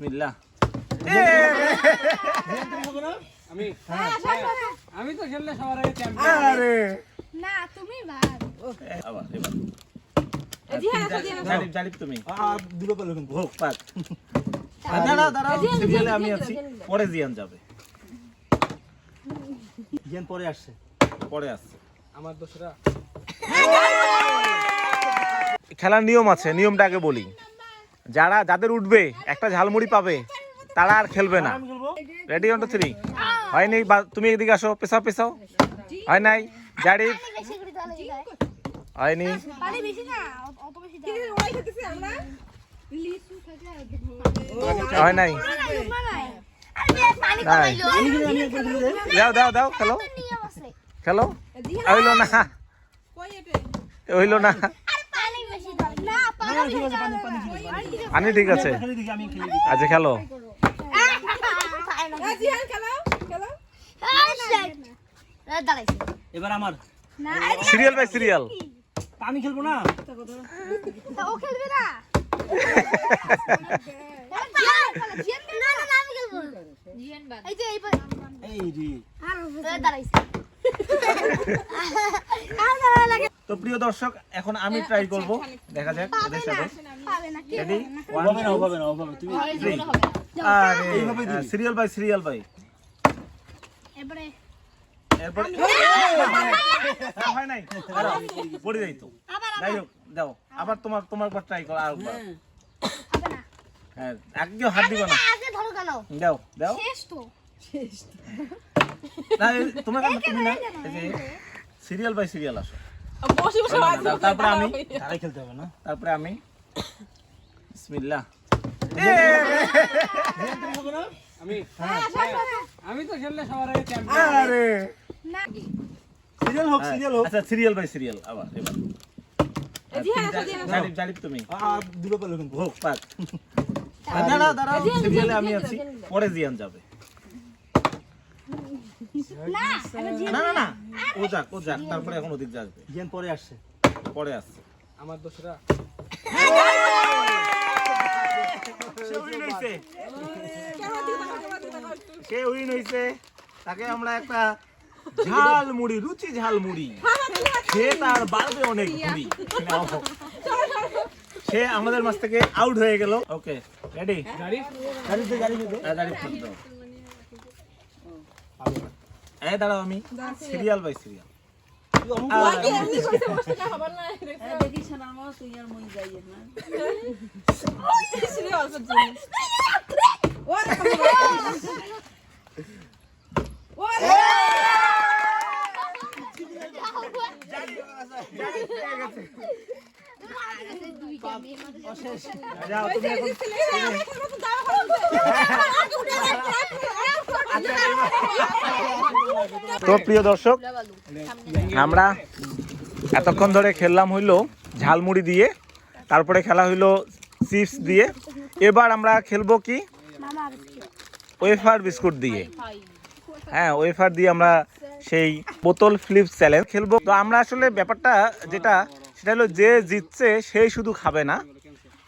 বিসমিল্লাহ। আমি হ্যাঁ, আমি তো খেললে সবার আগে চ্যাম্পিয়ন আরে। না তুমি ভাগ আবার এবার আমি আছি। পরে জিয়ান যাবে। পরে আসছে। পরে আসছে। আমার দোষরা। খেলার নিয়ম আছে নিয়মটা আগে বলি। যারা, যাদের উঠবে, একটা ঝালমুড়ি পাবে, তারা আর খেলবে না। রেডি অন থ্রি হয়নি বা- তুমি এদিকে আসো পেশাও পেছাও। হয় নাই? জারিফ হয়নি হয় নাই। দাও দাও খেলো। খেলো? না। হইল না আরে পানি বেশি দাও না পানি না, ঠিক আছে, দেখি। আচ্ছা খেলো। খেলাও দাঁড়াইছে। এবার আমার। Serial by serial. আমি খেলব না? ও খেলবে না। না না। না আমি খেলব। এই যে এই রে দাঁড়াইছে আর লাগে তো প্রিয় দর্শক এখন আমি ট্রাই করব। দেখা যাক ওদের সাথে। রেডি হবে না হবে না হবে তুমি আরে দিবি। সিরিয়াল বাই সিরিয়াল বাই এবারে। এরপর হয় নাই। দাঁড়াও, পড়ে যাই তো। যাই হোক দাও আবার তোমার তোমার পর ট্রাই করো আর একবার। হবে না। হ্যাঁ একদিও হাত দিবা না। আগে ধরো কেন? দাও দাও শেষ তো। না তোমার তুমি না সিরিয়াল বাই সিরিয়াল আসো। বসে বসে তারপরে আমি তারাই খেলতে হবে না তারপরে আমি বিসমিল্লাহ। আমি হ্যাঁ। আমি তো খেললে সবার আগে চ্যাম্পিয়ন আরে। না। সিরিয়াল হোক সিরিয়াল হোক। আচ্ছা সিরিয়াল বাই সিরিয়াল আবার এবার। পরে জিয়ান যাবে। না না না ও যাক ও যাক তারপরে এখন ওদিক যাবে জ্ঞান পরে আসছে। পরে আসছে। আমার দোষরা সে উইন হইছে। সে উইন হইছে। তাকে আমরা একটা ঝাল মুড়ি রুচি ঝাল মুড়ি খেয়ে তার বাড়বে অনেক মুড়ি। সে আমাদের মাছ থেকে আউট হয়ে গেল। ওকে রেডি গাড়ি? গাড়িতে গাড়িতে দে। এই দাঁড়াও আমি। সিরিয়াল বাই সিরিয়াল যাও তুমি এখন তো প্রিয় দর্শক, আমরা এতক্ষণ ধরে খেললাম হইল ঝালমুড়ি দিয়ে, তারপরে খেলা হইল চিপস দিয়ে। এবার আমরা খেলব কি? ওয়েফার বিস্কুট দিয়ে। হ্যাঁ ওয়েফার দিয়ে আমরা সেই বোতল ফ্লিপ চ্যালেঞ্জ খেলব। তো আমরা আসলে ব্যাপারটা যেটা, সেটা হলো যে জিতছে সেই শুধু খাবে না।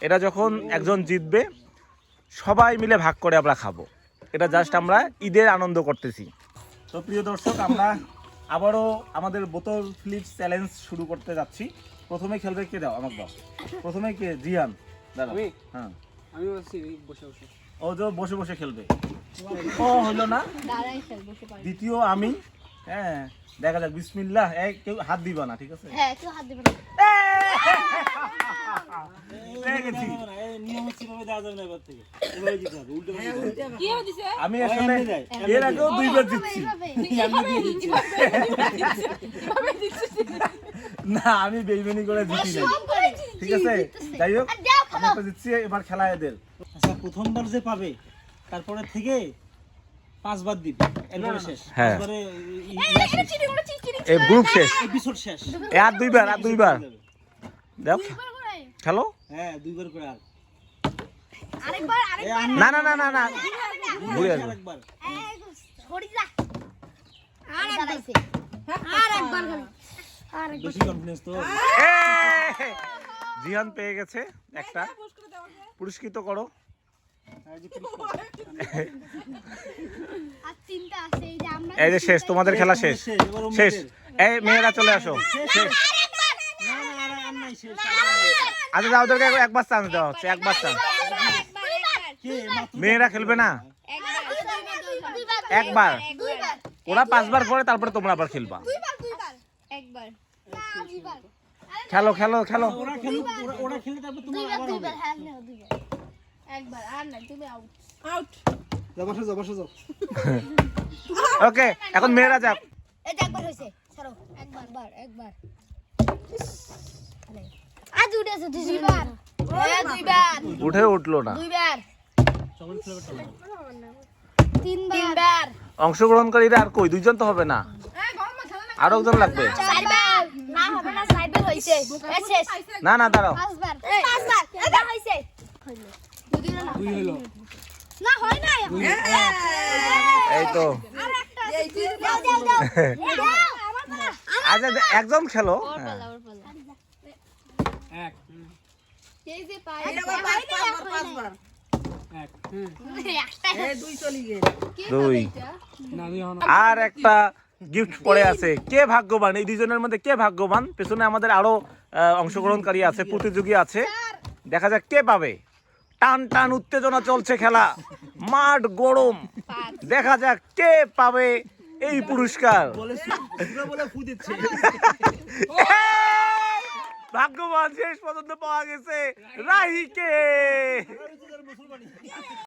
এটা যখন একজন জিতবে, সবাই মিলে ভাগ করে আমরা খাব। এটা জাস্ট আমরা ঈদের আনন্দ করতেছি। তো প্রিয় দর্শক আমরা আবারও আমাদের বোতল ফ্লিপ চ্যালেঞ্জ শুরু করতে যাচ্ছি। প্রথমে খেলবে কে দাও? আমাকে দাও। প্রথমে কে? জিয়ান। দাঁড়াও। আমি? হ্যাঁ। আমি বলছি বসে বসে। ও যে বসে বসে খেলবে। ও হলো না? দ্বিতীয় আমি। হ্যাঁ দেখা যাক বিসমিল্লাহ। এই কেউ হাত দিবা না ঠিক আছে? হ্যাঁ কেউ হাত দেবে না। পেয়ে গেছি। না, না, এই নিয়ম হচ্ছে দেওয়া যাবে না এবার থেকে এভাবে দিতে হবে উল্টো করে দিতে হবে। কি দিছে আমি আসলে এর আগেও দুইবার দিচ্ছি। না আমি বেইমানি করে জিতি নাই ঠিক আছে যাই হোক আমি জিতছি এবার খেলা এদের আচ্ছা প্রথমবার যে পাবে তারপরে থেকে পাঁচবার দিবে এরপরে শেষ হ্যাঁ। শেষ। এই গ্রুপ শেষ এপিসোড শেষ আর দুইবার আর দুইবার দাও খেলো হ্যাঁ দুইবার করে আর না না না না না ঘুরে আসব আরেকবার ছড়ি যা আর দাঁড়াইছে আর একবার খালি আর একবার বেশি কনফিডেন্স তো এ! জিহান পেয়ে গেছে একটা পুরস্কৃত করো এই যে আমরা এই যে শেষ তোমাদের খেলা শেষ শেষ, এই মেয়েরা চলে আসো শেষ আচ্ছা ওদেরকে একবার- একবার চান্স দেওয়া হচ্ছে একবার চান্স মেয়েরা খেলবে না? একবার। ওরা পাঁচবার করে তারপরে তোমরা আবার খেলবা। খেলো খেলো খেলো। দুইবার হ্যাঁ না দুইবার। একবার আর না তুমি আউট আউট যাও বসো যাও বসো যাও। ওকে এখন মেয়েরা যাক। একবার হইছে একবার একবার। আজ উঠেছে দুইবার। হ্যাঁ উঠে উঠল না। দুইবার। তিনবার। অংশগ্রহণকারীরা আর কই? দুইজন তো হবে না। আরও একজন লাগবে। না হবে না চারবার হইছে। এই শেষ। না না দাঁড়াও। পাঁচবার। পাঁচবার। এবার হইছে দুদিন না দুই হলো না হয় না এই তো। যাও যাও যাও যাও আমার পালা। আচ্ছা একজন খেলো। হ্যাঁ। এক। দুই। আর একটা গিফট পড়ে আছে। কে ভাগ্যবান? এই দুজনের মধ্যে কে ভাগ্যবান? পেছনে আমাদের আরও অংশগ্রহণকারী আছে প্রতিযোগী আছে। দেখা যাক কে পাবে। টান টান উত্তেজনা চলছে খেলা। মাঠ গরম। দেখা যাক কে পাবে এই পুরস্কার। বলে ভাগ্যবান শেষ পর্যন্ত পাওয়া গেছে। রাহিকে।